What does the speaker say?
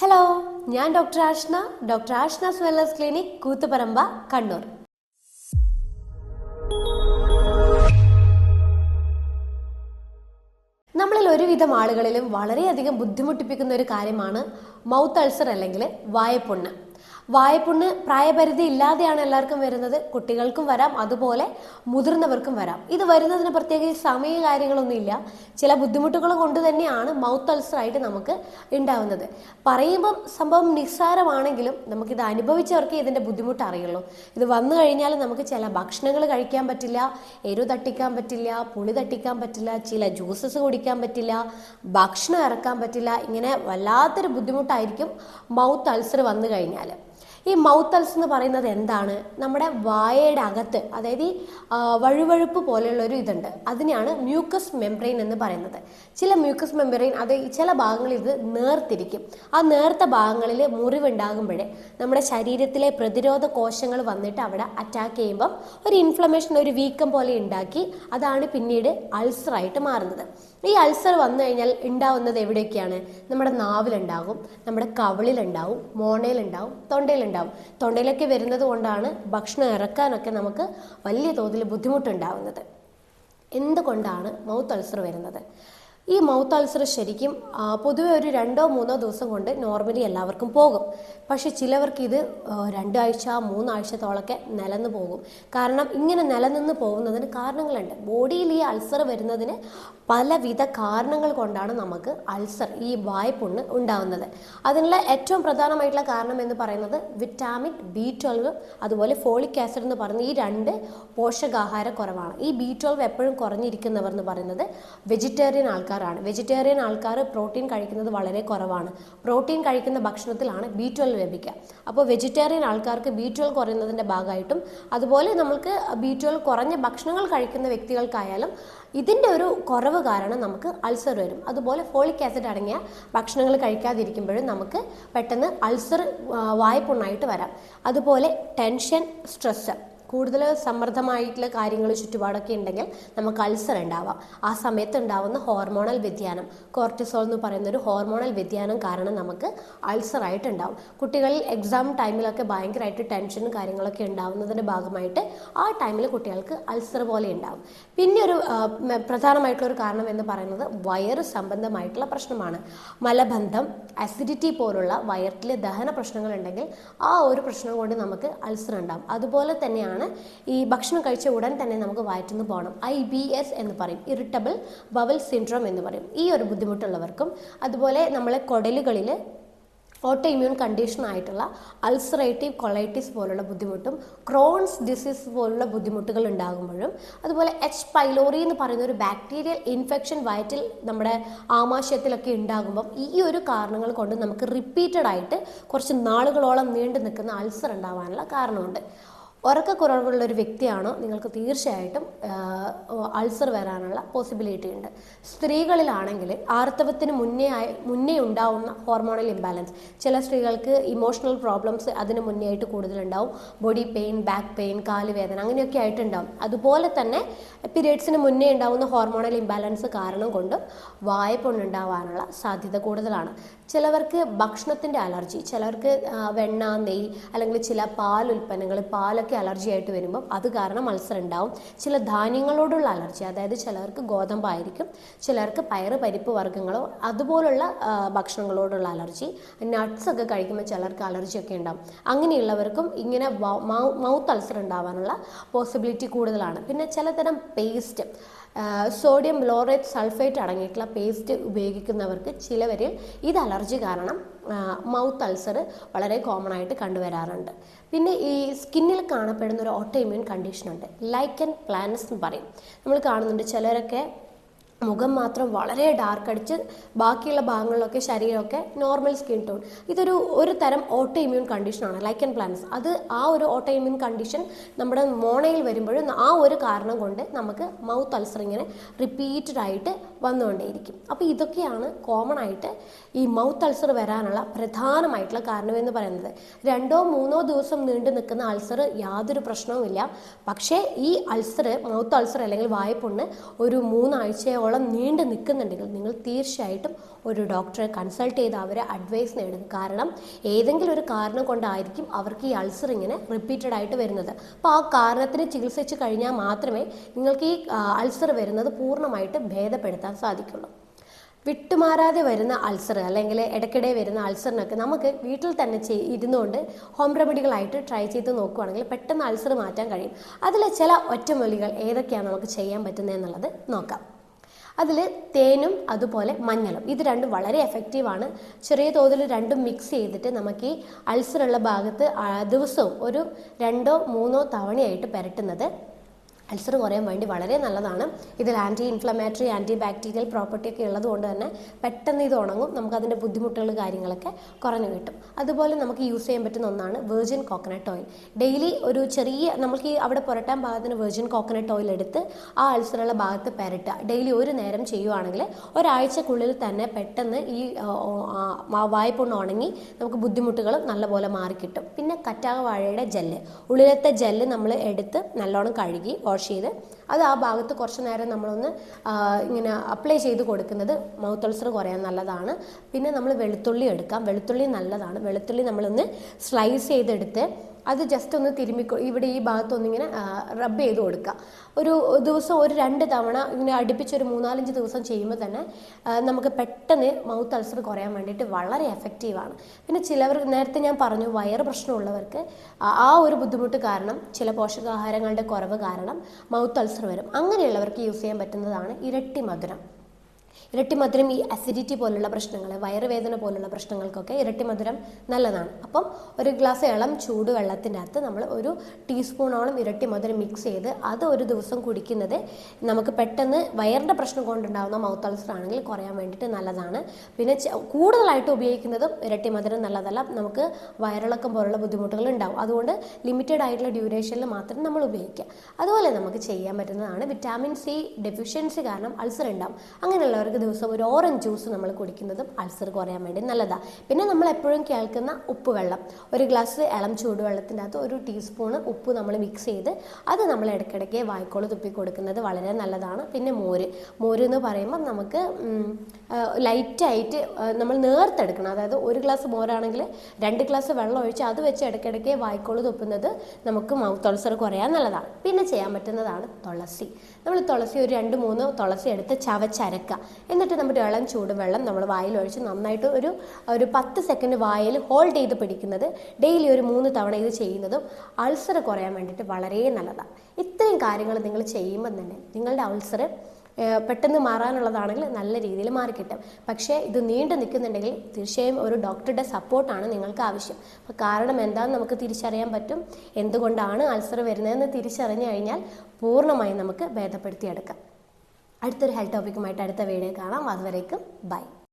Hello ഞാൻ doctor Ashna doctor Ashna wellness clinic Koothuparamba Kannur. നമ്മളിൽ ഒരുവിധം ആളുകളിലും വളരെയധികം ബുദ്ധിമുട്ടിപ്പിക്കുന്ന ഒരു കാര്യമാണ് മൗത്ത് അൾസർ അല്ലെങ്കിൽ വായപ്പുണ്ണ്. വായപ്പുണ്ണ് പ്രായപരിധി ഇല്ലാതെയാണ് എല്ലാവർക്കും വരുന്നത്. കുട്ടികൾക്കും വരാം അതുപോലെ മുതിർന്നവർക്കും വരാം. ഇത് വരുന്നതിന് പ്രത്യേകിച്ച് സമയ കാര്യങ്ങളൊന്നും ഇല്ല. ചില ബുദ്ധിമുട്ടുകൾ കൊണ്ട് തന്നെയാണ് മൗത്ത് അൾസർ ആയിട്ട് നമുക്ക് ഉണ്ടാവുന്നത്. പറയുമ്പം സംഭവം നിസ്സാരമാണെങ്കിലും നമുക്കിത് അനുഭവിച്ചവർക്ക് ഇതിന്റെ ബുദ്ധിമുട്ട് അറിയുള്ളൂ. ഇത് വന്നു കഴിഞ്ഞാൽ നമുക്ക് ചില ഭക്ഷണങ്ങൾ കഴിക്കാൻ പറ്റില്ല എരു തട്ടിക്കാൻ പറ്റില്ല പുളി തട്ടിക്കാൻ പറ്റില്ല ചില ജ്യൂസസ് കുടിക്കാൻ പറ്റില്ല ഭക്ഷണം ഇറക്കാൻ പറ്റില്ല. ഇങ്ങനെ വല്ലാത്തൊരു ബുദ്ധിമുട്ടായിരിക്കും മൗത്ത് അൾസർ വന്നു കഴിഞ്ഞാൽ ഈ മൗത്തൽസ് എന്ന് പറയുന്നത് എന്താണ്? നമ്മുടെ വായയുടെ അകത്ത് അതായത് ഈ വഴുവഴുപ്പ് പോലെയുള്ള ഒരു ഇതുണ്ട്. അതിനെയാണ് മ്യൂക്കസ് മെംബ്രെയിൻ എന്ന് പറയുന്നത്. ചില മ്യൂക്കസ് മെംബ്രെയിൻ അത് ചില ഭാഗങ്ങളിൽ ഇത് നേർത്തിരിക്കും. ആ നേർത്ത ഭാഗങ്ങളിൽ മുറിവുണ്ടാകുമ്പോഴേ നമ്മുടെ ശരീരത്തിലെ പ്രതിരോധ കോശങ്ങൾ വന്നിട്ട് അവിടെ അറ്റാക്ക് ചെയ്യുമ്പം ഒരു ഇൻഫ്ലമേഷൻ ഒരു വീക്കം പോലെ ഉണ്ടാക്കി അതാണ് പിന്നീട് അൾസറായിട്ട് മാറുന്നത്. ഈ അൾസർ വന്നു കഴിഞ്ഞാൽ ഉണ്ടാവുന്നത് എവിടെയൊക്കെയാണ്? നമ്മുടെ നാവിലുണ്ടാകും നമ്മുടെ കവിളിലുണ്ടാവും മോണയിലുണ്ടാവും തൊണ്ടയിലുണ്ടാവും. തൊണ്ടയിലൊക്കെ വരുന്നത് കൊണ്ടാണ് ഭക്ഷണം ഇറക്കാനൊക്കെ നമുക്ക് വലിയ തോതിൽ ബുദ്ധിമുട്ടുണ്ടാവുന്നത്. എന്തുകൊണ്ടാണ് മൗത്ത് അൾസർ വരുന്നത്? ഈ മൗത്ത് അൾസർ ശരിക്കും പൊതുവെ ഒരു രണ്ടോ മൂന്നോ ദിവസം കൊണ്ട് നോർമലി എല്ലാവർക്കും പോകും. പക്ഷെ ചിലവർക്ക് ഇത് രണ്ടാഴ്ച മൂന്നാഴ്ചത്തോളൊക്കെ നിലന്ന് പോകും. കാരണം ഇങ്ങനെ നിലനിന്ന് പോകുന്നതിന് കാരണങ്ങളുണ്ട്. ബോഡിയിൽ ഈ അൾസർ വരുന്നതിന് പലവിധ കാരണങ്ങൾ കൊണ്ടാണ് നമുക്ക് അൾസർ ഈ വായ്പുണ്ണ് ഉണ്ടാകുന്നത് അതിനുള്ള ഏറ്റവും പ്രധാനമായിട്ടുള്ള കാരണം എന്ന് പറയുന്നത് വിറ്റാമിൻ ബി ട്വൽവ് അതുപോലെ ഫോളിക് ആസിഡ് എന്ന് പറയുന്ന ഈ രണ്ട് പോഷകാഹാര കുറവാണ് ഈ ബി ട്വൽവ് എപ്പോഴും കുറഞ്ഞിരിക്കുന്നവർ എന്ന് പറയുന്നത് വെജിറ്റേറിയൻ ആൾക്കാരാണ്. വെജിറ്റേറിയൻ ആൾക്കാർ പ്രോട്ടീൻ കഴിക്കുന്നത് വളരെ കുറവാണ്. പ്രോട്ടീൻ കഴിക്കുന്ന ഭക്ഷണത്തിലാണ് ബി ട്വൽവ് ലഭിക്കുക. അപ്പോൾ വെജിറ്റേറിയൻ ആൾക്കാർക്ക് ബി ട്വൽവ് കുറയുന്നതിന്റെ ഭാഗമായിട്ടും അതുപോലെ നമുക്ക് ബി ട്വൽവ് കുറഞ്ഞ ഭക്ഷണങ്ങൾ കഴിക്കുന്ന വ്യക്തികൾക്കായാലും ഇതിന്റെ ഒരു കുറവ് കാരണം നമുക്ക് അൾസർ വരും. അതുപോലെ ഫോളിക് ആസിഡ് അടങ്ങിയ ഭക്ഷണങ്ങൾ കഴിക്കാതിരിക്കുമ്പോഴും നമുക്ക് പെട്ടെന്ന് അൾസർ വായ്പുണ്ണായിട്ട് വരാം. അതുപോലെ ടെൻഷൻ സ്ട്രെസ്സ്. കൂടുതൽ സമ്മർദ്ദമായിട്ടുള്ള കാര്യങ്ങൾ ചുറ്റുപാടൊക്കെ ഉണ്ടെങ്കിൽ നമുക്ക് അൾസർ ഉണ്ടാവാം. ആ സമയത്ത് ഉണ്ടാവുന്ന ഹോർമോണൽ വ്യതിയാനം കോർട്ടിസോൾ എന്ന് പറയുന്ന ഒരു ഹോർമോണൽ വ്യതിയാനം കാരണം നമുക്ക് അൾസർ ആയിട്ടുണ്ടാവും കുട്ടികളിൽ എക്സാം ടൈമിലൊക്കെ ഭയങ്കരമായിട്ട് ടെൻഷനും കാര്യങ്ങളൊക്കെ ഉണ്ടാവുന്നതിന്റെ ഭാഗമായിട്ട് ആ ടൈമിൽ കുട്ടികൾക്ക് അൾസർ പോലെ ഉണ്ടാവും. പിന്നെ ഒരു പ്രധാനമായിട്ടുള്ള ഒരു കാരണം എന്ന് പറയുന്നത് വയറ് സംബന്ധമായിട്ടുള്ള പ്രശ്നമാണ്. മലബന്ധം അസിഡിറ്റി പോലുള്ള വയറ്റിലെ ദഹന പ്രശ്നങ്ങൾ ഉണ്ടെങ്കിൽ ആ ഒരു പ്രശ്നം കൊണ്ട് നമുക്ക് അൾസർ ഉണ്ടാവും. അതുപോലെ തന്നെയാണ് ഈ ഭക്ഷണം കഴിച്ച ഉടൻ തന്നെ നമുക്ക് വയറ്റുനിന്ന് പോകണം ഐ ബി എസ് എന്ന് പറയും. ഇറിറ്റബിൾ ബവൽ സിൻഡ്രോം എന്ന് പറയും. ഈ ഒരു ബുദ്ധിമുട്ടുള്ളവർക്കും അതുപോലെ നമ്മളെ കുടലുകളിൽ ഓട്ടോ ഇമ്മ്യൂൺ കണ്ടീഷൻ ആയിട്ടുള്ള അൾസറേറ്റീവ് കൊളൈറ്റിസ് പോലുള്ള ബുദ്ധിമുട്ടും ക്രോൺസ് ഡിസീസ് പോലുള്ള ബുദ്ധിമുട്ടുകൾ ഉണ്ടാകുമ്പോഴും അതുപോലെ എച്ച് പൈലോറി എന്ന് പറയുന്ന ഒരു ബാക്ടീരിയൽ ഇൻഫെക്ഷൻ വയറ്റിൽ നമ്മുടെ ആമാശയത്തിലൊക്കെ ഉണ്ടാകുമ്പം ഈ ഒരു കാരണങ്ങൾ കൊണ്ട് നമുക്ക് റിപ്പീറ്റഡ് ആയിട്ട് കുറച്ച് നാളുകളോളം നീണ്ടു നിൽക്കുന്ന അൾസർ ഉണ്ടാവാനുള്ള കാരണമുണ്ട്. ഉറക്കക്കുറവുള്ള ഒരു വ്യക്തിയാണോ? നിങ്ങൾക്ക് തീർച്ചയായിട്ടും അൾസർ വരാനുള്ള പോസിബിലിറ്റി ഉണ്ട്. സ്ത്രീകളിലാണെങ്കിൽ ആർത്തവത്തിന് മുന്നേ ആയി മുന്നേ ഉണ്ടാവുന്ന ഹോർമോണൽ ഇംബാലൻസ് ചില സ്ത്രീകൾക്ക് ഇമോഷണൽ പ്രോബ്ലംസ് അതിന് മുന്നേ ആയിട്ട് കൂടുതലുണ്ടാവും. ബോഡി പെയിൻ ബാക്ക് പെയിൻ കാൽ വേദന അങ്ങനെയൊക്കെ ആയിട്ടുണ്ടാവും. അതുപോലെ തന്നെ പീരിയഡ്സിന് മുന്നേ ഉണ്ടാവുന്ന ഹോർമോണൽ ഇംബാലൻസ് കാരണം കൊണ്ട് വായ്പുണ്ടുണ്ടാവാനുള്ള സാധ്യത കൂടുതലാണ്. ചിലവർക്ക് ഭക്ഷണത്തിന്റെ അലർജി ചിലവർക്ക് വെണ്ണ നെയ്യ് അല്ലെങ്കിൽ ചില പാൽ ഉൽപ്പന്നങ്ങൾ പാലൊക്കെ അലർജി ആയിട്ട് വരുമ്പം അത് കാരണം അൾസർ ഉണ്ടാവും. ചില ധാന്യങ്ങളോടുള്ള അലർജി അതായത് ചിലർക്ക് ഗോതമ്പായിരിക്കും ചിലർക്ക് പയറ് പരിപ്പ് വർഗങ്ങളോ അതുപോലുള്ള ഭക്ഷണങ്ങളോടുള്ള അലർജി നട്ട്സ് ഒക്കെ കഴിക്കുമ്പോൾ ചിലർക്ക് അലർജി ഒക്കെ ഉണ്ടാവും. അങ്ങനെയുള്ളവർക്കും ഇങ്ങനെ മൗത്ത് അൾസർ ഉണ്ടാവാനുള്ള പോസിബിലിറ്റി കൂടുതലാണ്. പിന്നെ ചിലതരം പേസ്റ്റ് സോഡിയം ലോറേറ്റ് സൾഫേറ്റ് അടങ്ങിയിട്ടുള്ള പേസ്റ്റ് ഉപയോഗിക്കുന്നവർക്ക് ചിലവരിൽ ഇത് അലർജി കാരണം മൗത്ത് അൾസർ വളരെ കോമൺ ആയിട്ട് കണ്ടുവരാറുണ്ട്. പിന്നെ ഈ സ്കിന്നിൽ കാണപ്പെടുന്ന ഒരു ഓട്ടോ കണ്ടീഷനുണ്ട് ലൈക്ക് ആൻഡ് പ്ലാനസ് എന്ന് പറയും. നമ്മൾ കാണുന്നുണ്ട് ചിലരൊക്കെ മുഖം മാത്രം വളരെ ഡാർക്ക് അടിച്ച് ബാക്കിയുള്ള ഭാഗങ്ങളിലൊക്കെ ശരീരമൊക്കെ നോർമൽ സ്കിൻ ടോൺ ഇതൊരു ഒരു തരം ഓട്ടോ ഇമ്മ്യൂൺ കണ്ടീഷനാണ് ലൈക്കൻ പ്ലാനസ് അത് ആ ഒരു ഓട്ടോ ഇമ്മ്യൂൺ കണ്ടീഷൻ നമ്മുടെ മോണയിൽ വരുമ്പോഴും ആ ഒരു കാരണം കൊണ്ട് നമുക്ക് മൗത്ത് അൾസർ ഇങ്ങനെ റിപ്പീറ്റഡ് ആയിട്ട് വന്നുകൊണ്ടേയിരിക്കും. അപ്പോൾ ഇതൊക്കെയാണ് കോമൺ ആയിട്ട് ഈ മൗത്ത് അൾസർ വരാനുള്ള പ്രധാനമായിട്ടുള്ള കാരണമെന്ന് പറയുന്നത്. രണ്ടോ മൂന്നോ ദിവസം നീണ്ടു നിൽക്കുന്ന അൾസർ യാതൊരു പ്രശ്നവുമില്ല. പക്ഷേ ഈ അൾസർ മൗത്ത് അൾസർ അല്ലെങ്കിൽ വായ്പുണ്ണ് ഒരു മൂന്നാഴ്ചയോളം ആഴ്ചയോളം നീണ്ടു നിൽക്കുന്നുണ്ടെങ്കിൽ നിങ്ങൾ തീർച്ചയായിട്ടും ഒരു ഡോക്ടറെ കൺസൾട്ട് ചെയ്ത് അവരെ അഡ്വൈസ് നേടുക കാരണം ഏതെങ്കിലും ഒരു കാരണം കൊണ്ടായിരിക്കും അവർക്ക് ഈ അൾസർ ഇങ്ങനെ റിപ്പീറ്റഡ് ആയിട്ട് വരുന്നത്. അപ്പോൾ ആ കാരണത്തിന് ചികിത്സിച്ച് കഴിഞ്ഞാൽ മാത്രമേ നിങ്ങൾക്ക് ഈ അൾസർ വരുന്നത് പൂർണമായിട്ട് ഭേദപ്പെടുത്താൻ സാധിക്കുള്ളൂ. വിട്ടുമാറാതെ വരുന്ന അൾസർ അല്ലെങ്കിൽ ഇടയ്ക്കിടെ വരുന്ന അൾസറിനൊക്കെ നമുക്ക് വീട്ടിൽ തന്നെ ചെയ് ഇരുന്നുകൊണ്ട് ഹോം റെമഡികളായിട്ട് ട്രൈ ചെയ്ത് നോക്കുകയാണെങ്കിൽ പെട്ടെന്ന് അൾസർ മാറ്റാൻ കഴിയും. അതിലെ ചില ഒറ്റമൂലികൾ ഏതൊക്കെയാണ് നമുക്ക് ചെയ്യാൻ പറ്റുന്നത് എന്നുള്ളത് നോക്കാം. അതിൽ തേനും അതുപോലെ മഞ്ഞളും. ഇത് രണ്ടും വളരെ എഫക്റ്റീവാണ് ചെറിയ തോതിൽ രണ്ടും മിക്സ് ചെയ്തിട്ട് നമുക്ക് ഈ അൾസറുള്ള ഭാഗത്ത് ദിവസവും ഒരു രണ്ടോ മൂന്നോ തവണയായിട്ട് പുരട്ടുന്നത് അൾസർ കുറയാൻ വേണ്ടി വളരെ നല്ലതാണ്. ഇതിൽ anti inflammatory anti bacterial property ഒക്കെ ഉള്ളത് കൊണ്ട് തന്നെ പെട്ടെന്ന് ഇത് ഉണങ്ങും. നമുക്ക് അതിന്റെ ബുദ്ധിമുട്ടുകൾ കാര്യങ്ങളൊക്കെ കുറഞ്ഞു കിട്ടും. അതുപോലെ നമുക്ക് യൂസ് ചെയ്യാൻ പറ്റുന്ന ഒന്നാണ് വെർജിൻ കോക്കനട്ട് ഓയിൽ ഡെയിലി ഒരു ചെറിയ നമുക്ക് ഈ അവിടെ പുരട്ടാൻ ഭാഗത്തിന് വെർജിൻ കോക്കനട്ട് ഓയിൽ എടുത്ത് ആ അൾസറുള്ള ഭാഗത്ത് പുരട്ടുക. ഡെയിലി ഒരു നേരം ചെയ്യുവാണെങ്കിൽ ഒരാഴ്ചക്കുള്ളിൽ തന്നെ പെട്ടെന്ന് ഈ വായ്പൊണ്ണ് ഉണങ്ങി നമുക്ക് ബുദ്ധിമുട്ടുകളും നല്ലപോലെ മാറിക്കിട്ടും. പിന്നെ കറ്റാക വാഴയുടെ ജെല്ല് ഉള്ളിലത്തെ ജെല്ല് നമ്മൾ എടുത്ത് നല്ലോണം കഴുകി വാഷ് ചെയ്ത് അത് ആ ഭാഗത്ത് കുറച്ച് നേരം നമ്മളൊന്ന് ഇങ്ങനെ അപ്ലൈ ചെയ്ത് കൊടുക്കുന്നത് മൗത്ത് അൾസർ കുറയാൻ നല്ലതാണ്. പിന്നെ നമ്മൾ വെളുത്തുള്ളി എടുക്കാം. വെളുത്തുള്ളി നല്ലതാണ്. വെളുത്തുള്ളി നമ്മളൊന്ന് സ്ലൈസ് ചെയ്തെടുത്ത് അത് ജസ്റ്റ് ഒന്ന് തിരുമ്മി ഇവിടെ ഈ ഭാഗത്തൊന്നിങ്ങനെ റബ്ബ് ചെയ്ത് കൊടുക്കുക. ഒരു ദിവസം ഒരു രണ്ട് തവണ ഇങ്ങനെ അടുപ്പിച്ച് ഒരു മൂന്നാലഞ്ച് ദിവസം ചെയ്യുമ്പോൾ തന്നെ നമുക്ക് പെട്ടെന്ന് മൗത്ത് അൾസർ കുറയാൻ വേണ്ടിയിട്ട് വളരെ എഫക്റ്റീവാണ് പിന്നെ ചിലവർ നേരത്തെ ഞാൻ പറഞ്ഞു വയറ് പ്രശ്നമുള്ളവർക്ക് ആ ഒരു ബുദ്ധിമുട്ട് കാരണം ചില പോഷകാഹാരങ്ങളുടെ കുറവ് കാരണം മൗത്ത് അൾസർ വരും. അങ്ങനെയുള്ളവർക്ക് യൂസ് ചെയ്യാൻ പറ്റുന്നതാണ് ഇരട്ടി മധുരം. ഇരട്ടി മധുരം ഈ അസിഡിറ്റി പോലുള്ള പ്രശ്നങ്ങൾ വയറുവേദന പോലുള്ള പ്രശ്നങ്ങൾക്കൊക്കെ ഇരട്ടി മധുരം നല്ലതാണ്. അപ്പം ഒരു ഗ്ലാസ് ഇളം ചൂട് വെള്ളത്തിന്റെ അകത്ത് നമ്മൾ ഒരു ടീസ്പൂണോളം ഇരട്ടി മധുരം മിക്സ് ചെയ്ത് അത് ഒരു ദിവസം കുടിക്കുന്നത് നമുക്ക് പെട്ടെന്ന് വയറിന്റെ പ്രശ്നം കൊണ്ടുണ്ടാകുന്ന മൗത്ത് അൾസർ ആണെങ്കിൽ കുറയാൻ വേണ്ടിയിട്ട് നല്ലതാണ്. പിന്നെ കൂടുതലായിട്ട് ഉപയോഗിക്കുന്നതും ഇരട്ടി മധുരം നല്ലതല്ല. നമുക്ക് വയറിളക്കം പോലുള്ള ബുദ്ധിമുട്ടുകൾ ഉണ്ടാവും. അതുകൊണ്ട് ലിമിറ്റഡ് ആയിട്ടുള്ള ഡ്യൂറേഷനിൽ മാത്രം നമ്മൾ ഉപയോഗിക്കുക. അതുപോലെ നമുക്ക് ചെയ്യാൻ പറ്റുന്നതാണ് വിറ്റാമിൻ സി ഡെഫിഷ്യൻസി കാരണം അൾസർ ഉണ്ടാവും. അങ്ങനെയുള്ളവർക്ക് ദിവസം ഒരു ഓറഞ്ച് ജ്യൂസ് നമ്മൾ കുടിക്കുന്നതും അൾസർ കുറയാൻ വേണ്ടി നല്ലതാണ് പിന്നെ നമ്മൾ എപ്പോഴും കേൾക്കുന്ന ഉപ്പ് വെള്ളം. ഒരു ഗ്ലാസ് ഇളം ചൂടുവെള്ളത്തിന്റെ അകത്ത് ഒരു ടീസ്പൂണ് ഉപ്പ് നമ്മൾ മിക്സ് ചെയ്ത് അത് നമ്മൾ ഇടയ്ക്കിടയ്ക്ക് വായ്ക്കോൾ തുപ്പി കൊടുക്കുന്നത് വളരെ നല്ലതാണ്. പിന്നെ മോര്. മോര് എന്ന് പറയുമ്പോൾ നമുക്ക് ലൈറ്റായിട്ട് നമ്മൾ നേർത്തെടുക്കണം. അതായത് ഒരു ഗ്ലാസ് മോരാണെങ്കിൽ രണ്ട് ഗ്ലാസ് വെള്ളം ഒഴിച്ച് അത് വെച്ച് ഇടയ്ക്കിടയ്ക്ക് വായ്ക്കോൾ തുപ്പുന്നത് നമുക്ക് മൗത്ത് അൾസർ കുറയാൻ നല്ലതാണ്. പിന്നെ ചെയ്യാൻ പറ്റുന്നതാണ് തുളസി. നമ്മൾ തുളസി ഒരു രണ്ട് മൂന്ന് തുളസി എടുത്ത് ചവച്ചരക്കുക. എന്നിട്ട് നമ്മുടെ ഇളം ചൂടുവെള്ളം നമ്മൾ വായിൽ ഒഴിച്ച് നന്നായിട്ട് ഒരു ഒരു പത്ത് സെക്കൻഡ് വായിൽ ഹോൾഡ് ചെയ്ത് പിടിക്കുന്നത്. ഡെയിലി ഒരു മൂന്ന് തവണ ഇത് ചെയ്യുന്നതും അൾസർ കുറയാൻ വേണ്ടിയിട്ട് വളരെ നല്ലതാണ് ഇത്രയും കാര്യങ്ങൾ നിങ്ങൾ ചെയ്യുമ്പോൾ തന്നെ നിങ്ങളുടെ അൾസർ പെട്ടെന്ന് മാറാനുള്ളതാണെങ്കിൽ നല്ല രീതിയിൽ മാറിക്കിട്ടും പക്ഷേ ഇത് നീണ്ടു നിൽക്കുന്നുണ്ടെങ്കിൽ തീർച്ചയായും ഒരു ഡോക്ടറുടെ സപ്പോർട്ടാണ് നിങ്ങൾക്ക് ആവശ്യം. അപ്പോൾ കാരണം എന്താണെന്ന് നമുക്ക് തിരിച്ചറിയാൻ പറ്റും. എന്തുകൊണ്ടാണ് അൾസർ വരുന്നതെന്ന് തിരിച്ചറിഞ്ഞു കഴിഞ്ഞാൽ പൂർണമായും നമുക്ക് ഭേദപ്പെടുത്തിയെടുക്കാം. അടുത്തൊരു ഹെൽത്ത് ടോപ്പിക്കുമായിട്ട് അടുത്ത വീഡിയോ കാണാം. അതുവരേക്കും ബൈ.